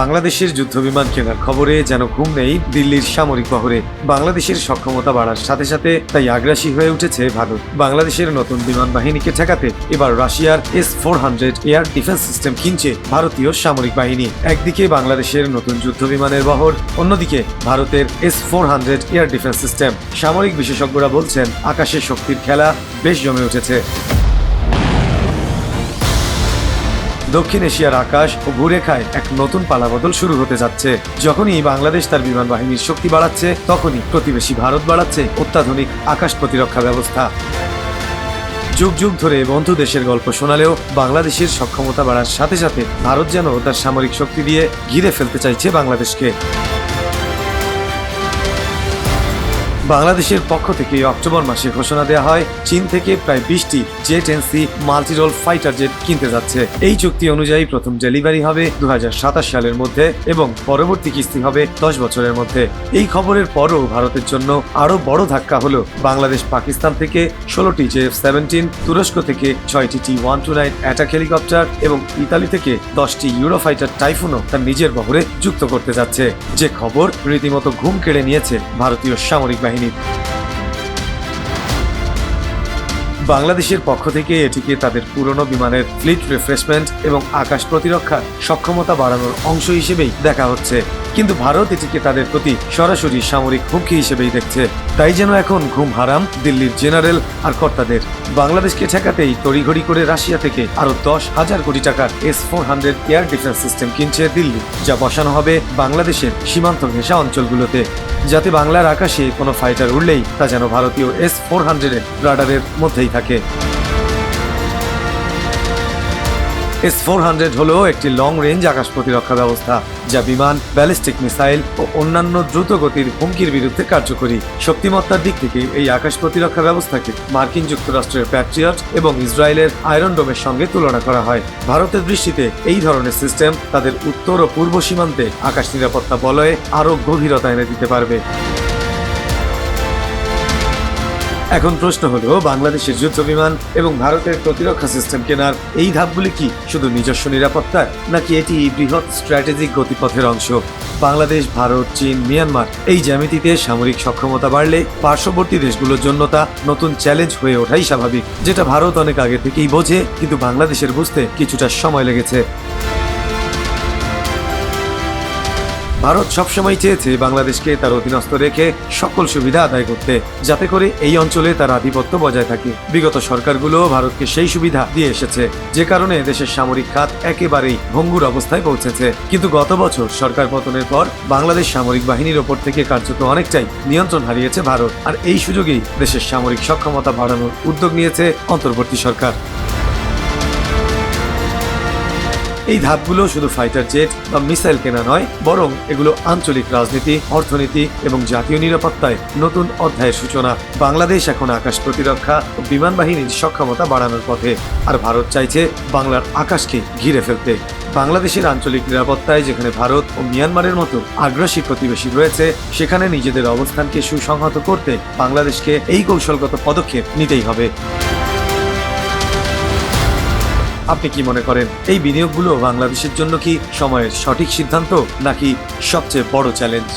বাংলাদেশের যুদ্ধবিমান কেনার খবরে যেন ঘুম নেই দিল্লির সামরিক বহরে। বাংলাদেশের সক্ষমতা বাড়ার সাথে সাথে তাই আগ্রাসী হয়ে উঠেছে ভারত। বাংলাদেশের নতুন বিমান বাহিনীকে ঠেকাতে এবার রাশিয়ার S four hundred air defence system কিনছে ভারতীয় সামরিক বাহিনী। একদিকে বাংলাদেশের নতুন যুদ্ধ বিমানের বহর, অন্যদিকে ভারতের S four hundred air defence system. সামরিক বিশেষজ্ঞরা বলছেন আকাশের শক্তির খেলা বেশ জমে উঠেছে। দক্ষিণ এশিয়ার আকাশ ও ভূরেখায় এক নতুন পালাবদল শুরু হতে যাচ্ছে। যখনই বাংলাদেশ তার বিমান বাহিনীর শক্তি বাড়াচ্ছে, তখনই প্রতিবেশী ভারত বাড়াচ্ছে অত্যাধুনিক আকাশ প্রতিরক্ষা ব্যবস্থা। যুগ যুগ ধরে বন্ধু দেশের গল্প শোনালেও বাংলাদেশের সক্ষমতা বাড়ার সাথে সাথে ভারত যেন তার সামরিক শক্তি দিয়ে ঘিরে ফেলতে চাইছে বাংলাদেশকে। বাংলাদেশের পক্ষ থেকে অক্টোবর মাসে ঘোষণা দেওয়া হয়, চীন থেকে প্রায় বিশটি জেট এনসি মাল্টিরোল ফাইটার জেট কিনতে যাচ্ছে। এই চুক্তি অনুযায়ী প্রথম ডেলিভারি হবে দু হাজার সাতাশ সালের মধ্যে এবং পরবর্তী কিস্তি হবে দশ বছরের মধ্যে। এই খবরের পরও ভারতের জন্য আরও বড় ধাক্কা হল। বাংলাদেশ, পাকিস্তান থেকে ষোলোটি জে এফ সেভেন্টিন, তুরস্ক থেকে ছয়টি T one two nine attack helicopter এবং ইতালি থেকে দশটি ইউরোফাইটার টাইফুনও তার নিজের বহরে যুক্ত করতে যাচ্ছে। যে খবর রীতিমতো ঘুম কেড়ে নিয়েছে ভারতীয় সামরিক বাহিনী। minute. বাংলাদেশের পক্ষ থেকে এটিকে তাদের পুরনো বিমানের ফ্লিট রিফ্রেশমেন্ট এবং আকাশ প্রতিরক্ষার সক্ষমতা বাড়ানোর অংশ হিসেবেই দেখা হচ্ছে। কিন্তু ভারত এটিকে তাদের প্রতি সরাসরি সামরিক হুমকি হিসেবেই দেখছে। তাই যেন এখন ঘুম হারাম দিল্লির জেনারেল আর কর্তাদের। বাংলাদেশকে ঠেকাতেই তড়িঘড়ি করে রাশিয়া থেকে আরও দশ হাজার কোটি টাকার S four hundred air defence system কিনছে দিল্লি, যা বসানো হবে বাংলাদেশের সীমান্ত ঘেঁষা অঞ্চলগুলোতে। যাতে বাংলার আকাশে কোনো ফাইটার উড়লেই তা যেন ভারতীয় এস ফোর হান্ড্রেডের রাডারের মধ্যেই থাকে। এস ফোর হান্ড্রেড হল একটি লং রেঞ্জ আকাশ প্রতিরক্ষা ব্যবস্থা, যা বিমান ব্যালিস্টিক মিসাইল ও অন্যান্য দ্রুত গতির হুমকির বিরুদ্ধে কার্যকরী। শক্তিমত্তার দিক থেকে এই আকাশ প্রতিরক্ষা ব্যবস্থাকে মার্কিন যুক্তরাষ্ট্রের প্যাট্রিয়ট এবং ইসরায়েলের আয়রন ডোমের সঙ্গে তুলনা করা হয়। ভারতের দৃষ্টিতে এই ধরনের সিস্টেম তাদের উত্তর ও পূর্ব সীমান্তে আকাশ নিরাপত্তা বলয়ে আরও গভীরতা এনে দিতে পারবে। এখন প্রশ্ন হলো, বাংলাদেশের যুদ্ধ বিমান এবং ভারতের প্রতিরক্ষা সিস্টেম কেনার এই ধাপগুলি কি শুধু নিজস্ব নিরাপত্তার, নাকি এটি বৃহৎ স্ট্র্যাটেজিক গতিপথের অংশ? বাংলাদেশ, ভারত, চীন, মিয়ানমার এই জ্যামিতিতে সামরিক সক্ষমতা বাড়লে পার্শ্ববর্তী দেশগুলোর জন্য তা নতুন চ্যালেঞ্জ হয়ে ওঠাই স্বাভাবিক। যেটা ভারত অনেক আগে থেকেই বোঝে, কিন্তু বাংলাদেশের বুঝতে কিছুটা সময় লেগেছে। ভারত সবসময় চেয়েছে বাংলাদেশকে তার অধীনস্থ রেখে সকল সুবিধা আদায় করতে, যাতে করে এই অঞ্চলে তার আধিপত্য বজায় থাকে। বিগত সরকারগুলো ভারতকে সেই সুবিধা দিয়ে এসেছে, যে কারণে দেশের সামরিক খাত একেবারেই ভঙ্গুর অবস্থায় পৌঁছেছে। কিন্তু গত বছর সরকার পতনের পর বাংলাদেশ সামরিক বাহিনীর ওপর থেকে কার্যত অনেকটাই নিয়ন্ত্রণ হারিয়েছে ভারত। আর এই সুযোগেই দেশের সামরিক সক্ষমতা বাড়ানোর উদ্যোগ নিয়েছে অন্তর্বর্তী সরকার। এই ধাপগুলো শুধু ফাইটার জেট বা মিসাইল কেনা নয়, বরং এগুলো আঞ্চলিক রাজনীতি, অর্থনীতি এবং জাতীয় নিরাপত্তায় নতুন অধ্যায়ের সূচনা। বাংলাদেশ এখন আকাশ প্রতিরক্ষা ও বিমান বাহিনীর সক্ষমতা বাড়ানোর পথে, আর ভারত চাইছে বাংলার আকাশকে ঘিরে ফেলতে। বাংলাদেশের আঞ্চলিক নিরাপত্তায় যেখানে ভারত ও মিয়ানমারের মতো আগ্রাসী প্রতিবেশী রয়েছে, সেখানে নিজেদের অবস্থানকে সুসংহত করতে বাংলাদেশকে এই কৌশলগত পদক্ষেপ নিতেই হবে। আপনি কি মনে করেন এই বিনিয়োগগুলো বাংলাদেশের জন্য কি সময়ের সঠিক সিদ্ধান্ত নাকি সবচেয়ে বড় চ্যালেঞ্জ?